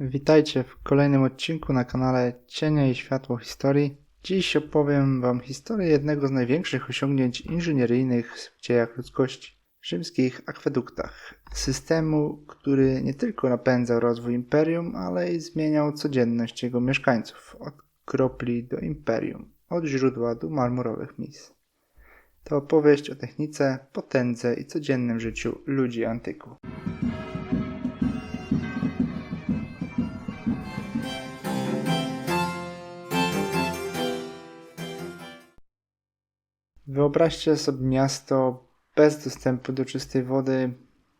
Witajcie w kolejnym odcinku na kanale Cienie i Światło Historii. Dziś opowiem Wam historię jednego z największych osiągnięć inżynieryjnych w dziejach ludzkości rzymskich akweduktach. Systemu, który nie tylko napędzał rozwój imperium, ale i zmieniał codzienność jego mieszkańców od kropli do imperium, od źródła do marmurowych mis. To opowieść o technice, potędze i codziennym życiu ludzi antyku. Wyobraźcie sobie miasto bez dostępu do czystej wody,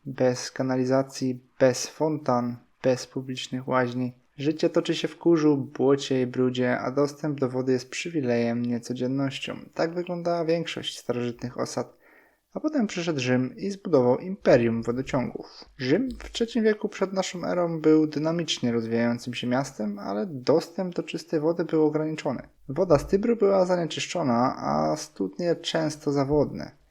bez kanalizacji, bez fontan, bez publicznych łaźni. Życie toczy się w kurzu, błocie i brudzie, a dostęp do wody jest przywilejem, nie codziennością. Tak wyglądała większość starożytnych osad. A potem przyszedł Rzym i zbudował imperium wodociągów. Rzym w III wieku przed naszą erą był dynamicznie rozwijającym się miastem, ale dostęp do czystej wody był ograniczony. Woda z Tybru była zanieczyszczona, a studnie często zawodne.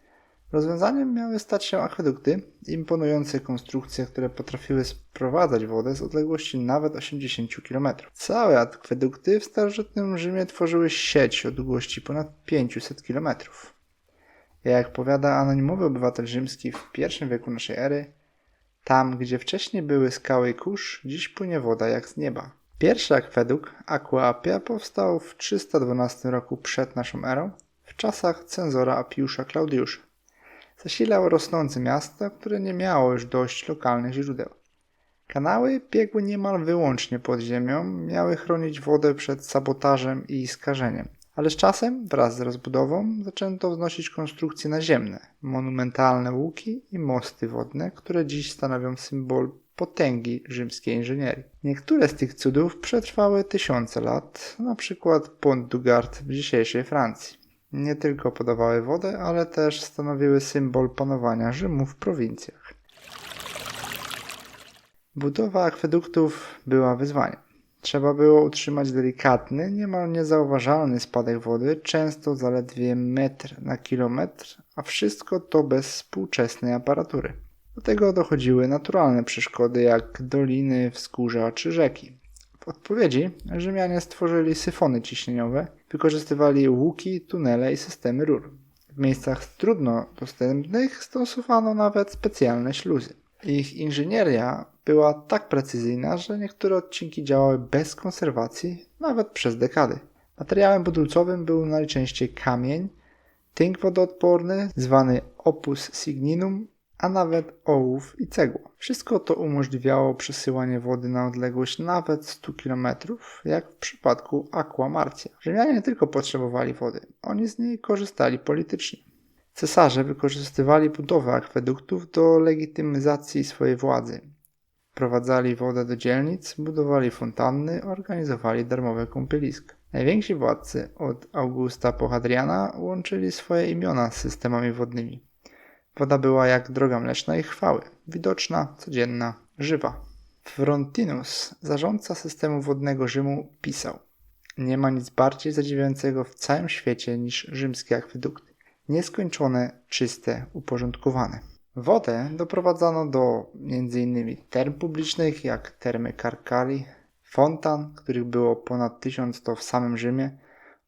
Rozwiązaniem miały stać się akwedukty, imponujące konstrukcje, które potrafiły sprowadzać wodę z odległości nawet 80 km. Całe akwedukty w starożytnym Rzymie tworzyły sieć o długości ponad 500 km. Jak powiada anonimowy obywatel rzymski w I wieku naszej ery, tam, gdzie wcześniej były skały i kurz, dziś płynie woda jak z nieba. Pierwszy akweduk, Aqua Appia, powstał w 312 roku przed naszą erą, w czasach cenzora Apiusza Klaudiusza. Zasilał rosnące miasto, które nie miało już dość lokalnych źródeł. Kanały biegły niemal wyłącznie pod ziemią, miały chronić wodę przed sabotażem i skażeniem. Ale z czasem, wraz z rozbudową, zaczęto wznosić konstrukcje naziemne, monumentalne łuki i mosty wodne, które dziś stanowią symbol potęgi rzymskiej inżynierii. Niektóre z tych cudów przetrwały tysiące lat, na przykład Pont du Gard w dzisiejszej Francji. Nie tylko podawały wodę, ale też stanowiły symbol panowania Rzymu w prowincjach. Budowa akweduktów była wyzwaniem. Trzeba było utrzymać delikatny, niemal niezauważalny spadek wody, często zaledwie metr na kilometr, a wszystko to bez współczesnej aparatury. Do tego dochodziły naturalne przeszkody jak doliny, wzgórza czy rzeki. W odpowiedzi Rzymianie stworzyli syfony ciśnieniowe, wykorzystywali łuki, tunele i systemy rur. W miejscach trudno dostępnych stosowano nawet specjalne śluzy. Ich inżynieria była tak precyzyjna, że niektóre odcinki działały bez konserwacji nawet przez dekady. Materiałem budulcowym był najczęściej kamień, tynk wodoodporny zwany opus signinum a nawet ołów i cegła. Wszystko to umożliwiało przesyłanie wody na odległość nawet 100 km, jak w przypadku Aqua Marcia. Rzymianie nie tylko potrzebowali wody, oni z niej korzystali politycznie. Cesarze wykorzystywali budowę akweduktów do legitymizacji swojej władzy. Prowadzali wodę do dzielnic, budowali fontanny, organizowali darmowe kąpieliska. Najwięksi władcy od Augusta po Hadriana łączyli swoje imiona z systemami wodnymi. Woda była jak droga mleczna ich chwały, widoczna, codzienna, żywa. Frontinus, zarządca systemu wodnego Rzymu, pisał: Nie ma nic bardziej zadziwiającego w całym świecie niż rzymskie akwedukty. Nieskończone, czyste, uporządkowane. Wodę doprowadzano do m.in. term publicznych jak termy Karkali, fontan, których było ponad tysiąc to w samym Rzymie,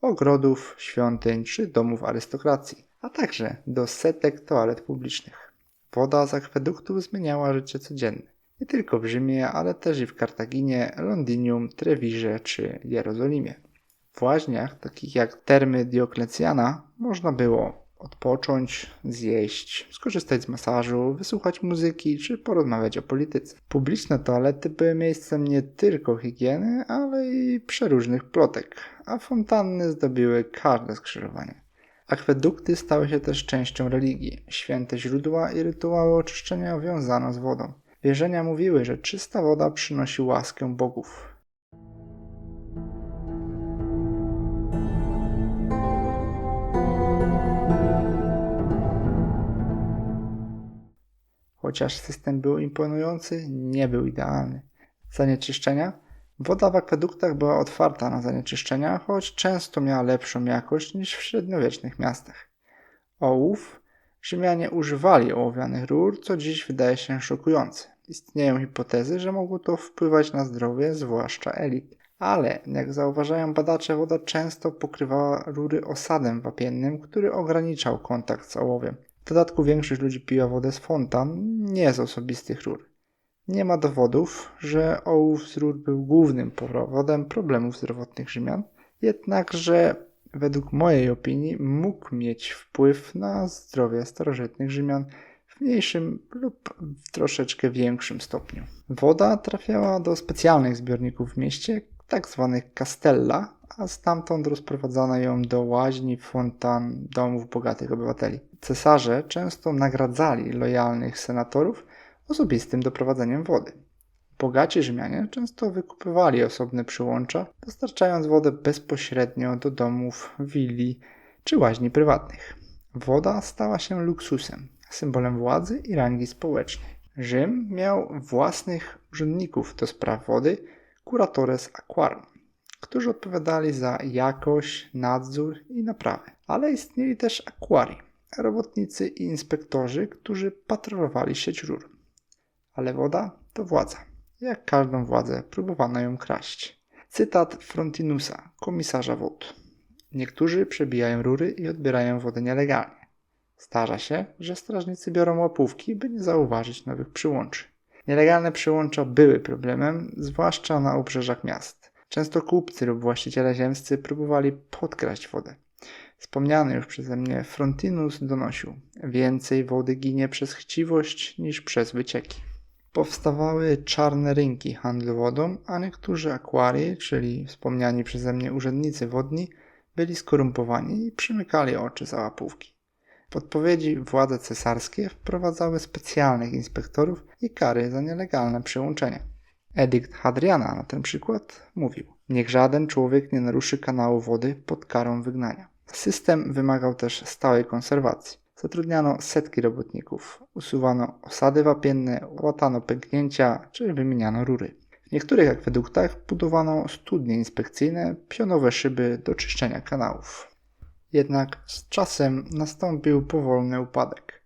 ogrodów, świątyń czy domów arystokracji a także do setek toalet publicznych. Woda z akweduktów zmieniała życie codzienne. Nie tylko w Rzymie, ale też i w Kartaginie, Londynium, Trewirze czy Jerozolimie. W łaźniach, takich jak termy Dioklecjana, można było odpocząć, zjeść, skorzystać z masażu, wysłuchać muzyki czy porozmawiać o polityce. Publiczne toalety były miejscem nie tylko higieny, ale i przeróżnych plotek, a fontanny zdobiły każde skrzyżowanie. Akwedukty stały się też częścią religii. Święte źródła i rytuały oczyszczenia wiązano z wodą. Wierzenia mówiły, że czysta woda przynosi łaskę bogów. Chociaż system był imponujący, nie był idealny. Zanieczyszczenia Woda w akweduktach była otwarta na zanieczyszczenia, choć często miała lepszą jakość niż w średniowiecznych miastach. Ołów Rzymianie używali ołowianych rur, co dziś wydaje się szokujące. Istnieją hipotezy, że mogło to wpływać na zdrowie, zwłaszcza elit. Ale, jak zauważają badacze, woda często pokrywała rury osadem wapiennym, który ograniczał kontakt z ołowiem. W dodatku większość ludzi piła wodę z fontan, nie z osobistych rur. Nie ma dowodów, że ołów z rur był głównym powodem problemów zdrowotnych Rzymian, jednakże według mojej opinii mógł mieć wpływ na zdrowie starożytnych Rzymian w mniejszym lub w troszeczkę większym stopniu. Woda trafiała do specjalnych zbiorników w mieście, tak zwanych castella, a stamtąd rozprowadzano ją do łaźni, fontan, domów bogatych obywateli. Cesarze często nagradzali lojalnych senatorów osobistym doprowadzeniem wody. Bogaci Rzymianie często wykupywali osobne przyłącza, dostarczając wodę bezpośrednio do domów, willi czy łaźni prywatnych. Woda stała się luksusem, symbolem władzy i rangi społecznej. Rzym miał własnych urzędników do spraw wody, curatores aquarum, którzy odpowiadali za jakość, nadzór i naprawę. Ale istnieli też aquari, robotnicy i inspektorzy, którzy patrolowali sieć rur. Ale woda to władza. Jak każdą władzę, próbowano ją kraść. Cytat Frontinusa, komisarza wód. Niektórzy przebijają rury i odbierają wodę nielegalnie. Zdarza się, że strażnicy biorą łapówki, by nie zauważyć nowych przyłączy. Nielegalne przyłącza były problemem, zwłaszcza na obrzeżach miast. Często kupcy lub właściciele ziemscy próbowali podkraść wodę. Wspomniany już przeze mnie Frontinus donosił: Więcej wody ginie przez chciwość niż przez wycieki. Powstawały czarne rynki handlu wodą, a niektórzy akwarii, czyli wspomniani przeze mnie urzędnicy wodni, byli skorumpowani i przymykali oczy za łapówki. W odpowiedzi władze cesarskie wprowadzały specjalnych inspektorów i kary za nielegalne przyłączenie. Edikt Hadriana na ten przykład mówił: Niech żaden człowiek nie naruszy kanału wody pod karą wygnania. System wymagał też stałej konserwacji. Zatrudniano setki robotników, usuwano osady wapienne, łatano pęknięcia czy wymieniano rury. W niektórych akweduktach budowano studnie inspekcyjne, pionowe szyby do czyszczenia kanałów. Jednak z czasem nastąpił powolny upadek.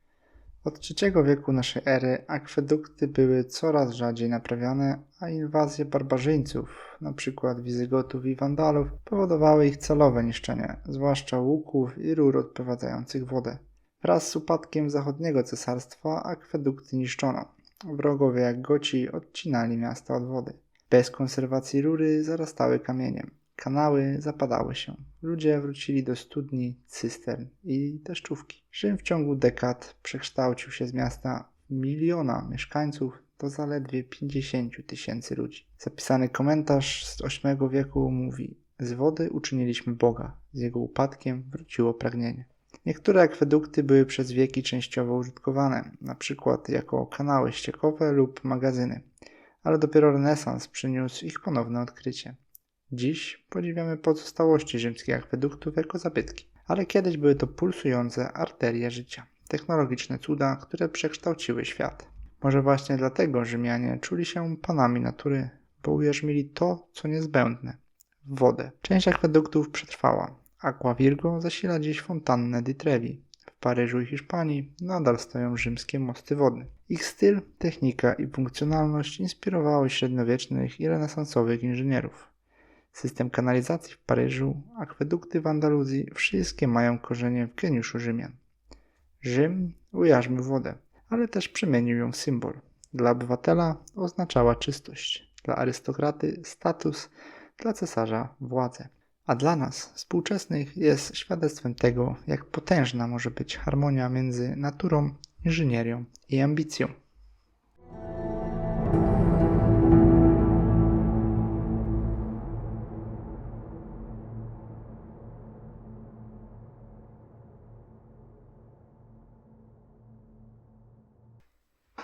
Od III wieku naszej ery akwedukty były coraz rzadziej naprawiane, a inwazje barbarzyńców, np. Wizygotów i Wandalów, powodowały ich celowe niszczenie, zwłaszcza łuków i rur odprowadzających wodę. Wraz z upadkiem zachodniego cesarstwa akwedukty niszczono. Wrogowie jak Goci odcinali miasta od wody. Bez konserwacji rury zarastały kamieniem. Kanały zapadały się. Ludzie wrócili do studni, cystern i deszczówki. Rzym w ciągu dekad przekształcił się z miasta miliona mieszkańców do zaledwie 50 tysięcy ludzi. Zapisany komentarz z VIII wieku mówi: Z wody uczyniliśmy Boga, z jego upadkiem wróciło pragnienie. Niektóre akwedukty były przez wieki częściowo użytkowane, przykład jako kanały ściekowe lub magazyny, ale dopiero renesans przyniósł ich ponowne odkrycie. Dziś podziwiamy pozostałości rzymskich akweduktów jako zabytki, ale kiedyś były to pulsujące arterie życia, technologiczne cuda, które przekształciły świat. Może właśnie dlatego Rzymianie czuli się panami natury, bo ujarzmili to, co niezbędne wodę. Część akweduktów przetrwała. Aqua Virgo zasila dziś fontannę di Trevi. W Paryżu i Hiszpanii nadal stoją rzymskie mosty wodne. Ich styl, technika i funkcjonalność inspirowały średniowiecznych i renesansowych inżynierów. System kanalizacji w Paryżu, akwedukty w Andaluzji, wszystkie mają korzenie w geniuszu Rzymian. Rzym ujarzmił wodę, ale też przemienił ją w symbol. Dla obywatela oznaczała czystość, dla arystokraty status, dla cesarza władzę. A dla nas, współczesnych, jest świadectwem tego, jak potężna może być harmonia między naturą, inżynierią i ambicją.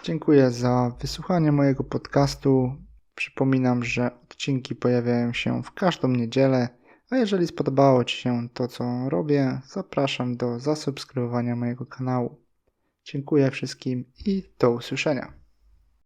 Dziękuję za wysłuchanie mojego podcastu. Przypominam, że odcinki pojawiają się w każdą niedzielę. A jeżeli spodobało Ci się to, co robię, zapraszam do zasubskrybowania mojego kanału. Dziękuję wszystkim i do usłyszenia.